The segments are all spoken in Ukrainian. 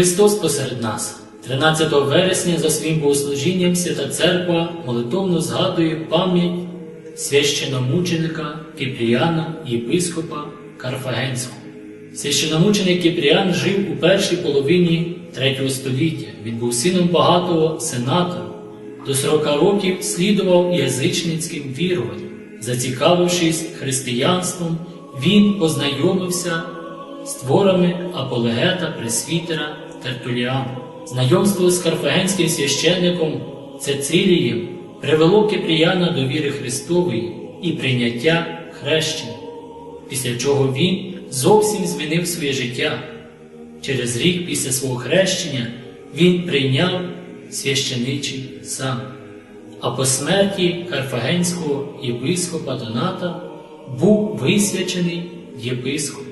Христос посеред нас. 13 вересня за своїм богослужінням Свята Церква молитовно згадує пам'ять священомученика Кипріяна єпископа Карфагенського. Священомученик Кипріян жив у першій половині третього століття. Він був сином багатого сенатора. До 40 років слідував язичницьким віруванням. Зацікавившись християнством, він познайомився з творами апологета пресвітера Тертуліана. Знайомство з карфагенським священником Цецилієм привело Кипріяна до віри Христової і прийняття хрещення, після чого він зовсім змінив своє життя. Через рік після свого хрещення він прийняв священичий сан. А по смерті карфагенського єпископа Доната був висвячений єпископ.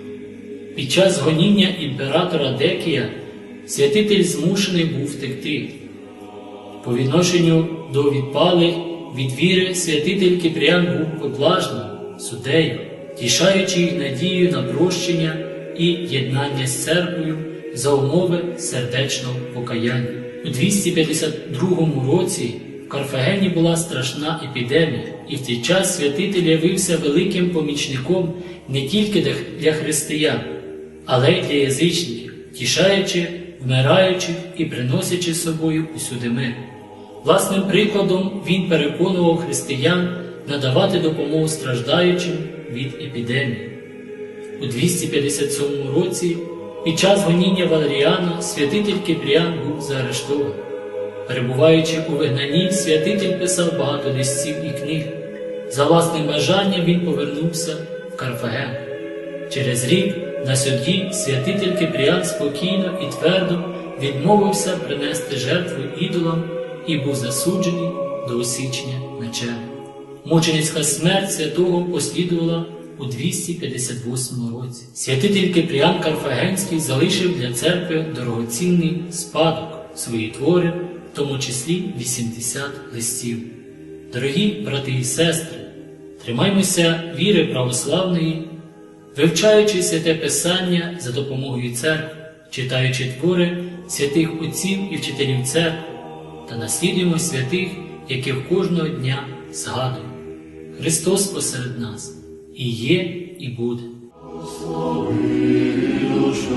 Під час гоніння імператора Декія святитель змушений був втекти. По відношенню до відпалих від віри святитель Кипріан був поблажним, судею, тішаючи їх надією на прощення і єднання з церквою за умови сердечного покаяння. У 252 році в Карфагені була страшна епідемія, і в цей час святитель явився великим помічником не тільки для християн, але й для язичників, тішаючи, вмираючи і приносячи з собою усюди мир. Власним прикладом він переконував християн надавати допомогу страждаючим від епідемії. У 257 році під час гоніння Валеріана святитель Кипріан був заарештований. Перебуваючи у вигнанні, святитель писав багато листів і книг. За власним бажанням він повернувся в Карфаген. Через рік на суді святитель Кипріан спокійно і твердо відмовився принести жертву ідолам і був засуджений до осічення мечем. Мученицька смерть святого послідувала у 258 році. Святитель Кипріан Карфагенський залишив для церкви дорогоцінний спадок свої твори, в тому числі 80 листів. Дорогі брати і сестри, тримаймося віри православної, вивчаючи святе Писання за допомогою церкви, читаючи твори святих отців і вчителів церкви та наслідуємо святих, яких кожного дня згадуємо. Христос посеред нас і є, і буде. душе